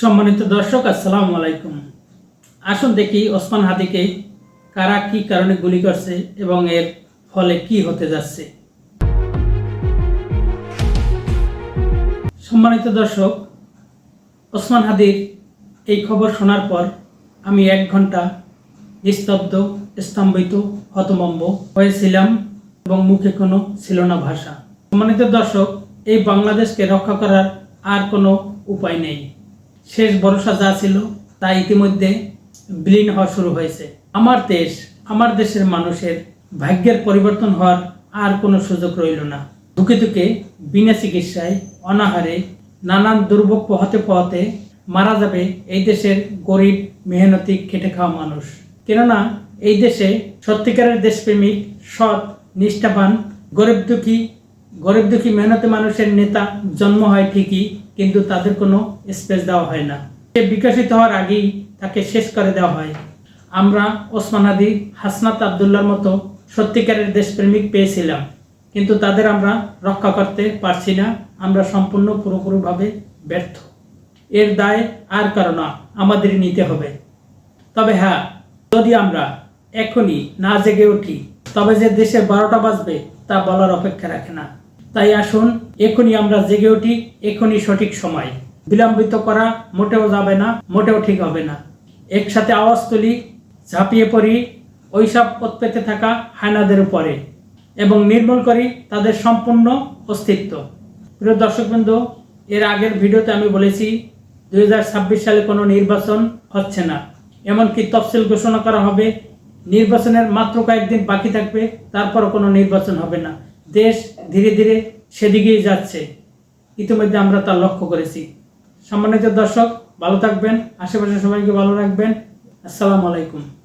সম্মানিত দর্শক, আসসালামু আলাইকুম। আসুন দেখি ওসমান হাদিকে কারা কি কারণে গুলি করছে এবং এর ফলে কি হতে যাচ্ছে। সম্মানিত দর্শক, ওসমান হাদির এই খবর শোনার পর আমি এক ঘণ্টা নিস্তব্ধ, স্তম্ভিত হতমম্ব হয়েছিলাম এবং মুখে কোনো ছিল না ভাষা। সম্মানিত দর্শক, এই বাংলাদেশকে রক্ষা করার আর কোনো উপায় নেই। শেষ ভরসা যা ছিল তা ইতিমধ্যে বিলীন হওয়া শুরু হয়েছে। আমার দেশ, আমার দেশের মানুষের ভাগ্যের পরিবর্তন হওয়ার আর কোনো সুযোগ রইল না। ধুকে ধুকে বিনা চিকিৎসায়, অনাহারে, নানান দুর্ভোগ পোহাতে পোহাতে মারা যাবে এই দেশের গরিব, মেহনতি, খেটে খাওয়া মানুষ। কেননা এই দেশে সত্যিকারের দেশপ্রেমিক, সৎ, নিষ্ঠাবান, গরিব দুঃখী গরিব দুঃখী, মেহনতি মানুষের নেতা জন্ম হয় ঠিকই, কিন্তু তাদের কোনো স্পেস দেওয়া হয় না। সে বিকশিত হওয়ার আগেই তাকে শেষ করে দেওয়া হয়। আমরা ওসমান আদি, হাসনাত আবদুল্লার মতো সত্যিকারের দেশপ্রেমিক পেয়েছিলাম, কিন্তু তাদের আমরা রক্ষা করতে পারছি না, আমরা সম্পূর্ণ পুরোপুরিভাবে ব্যর্থ। এর দায় আর কারও না আমাদের নিতে হবে। তবে হ্যাঁ যদি আমরা এখনই না জেগে উঠি, তবে যে দেশে বারোটা বাজবে তা বলার অপেক্ষা রাখে না। তাই আসুন, এখনই আমরা জেগে উঠি, এখনই সঠিক সময়। বিলম্বিত করা মোটেও যাবে না, মোটেও ঠিক হবে না। একসাথে আওয়াজ তুলি, ঝাঁপিয়ে পড়ি, ওইসব পেতে থাকা হায়নাদের উপরে এবং নির্মূল করি তাদের সম্পূর্ণ অস্তিত্ব। প্রিয় দর্শকবৃন্দ, এর আগের ভিডিওতে আমি বলেছি দু হাজার ছাব্বিশ সালে কোনো নির্বাচন হচ্ছে না। এমনকি তফসিল ঘোষণা করা হবে, নির্বাচনের মাত্র কয়েকদিন বাকি থাকবে, তারপরও কোনো নির্বাচন হবে না। দেশ ধীরে ধীরে সেদিকেই যাচ্ছে। ইতিমধ্যে আমরা তা লক্ষ্য করেছি। সম্মানিত দর্শক, ভালো থাকবেন। আশেপাশে সবাইকে ভালো রাখবেন। আসসালামু আলাইকুম।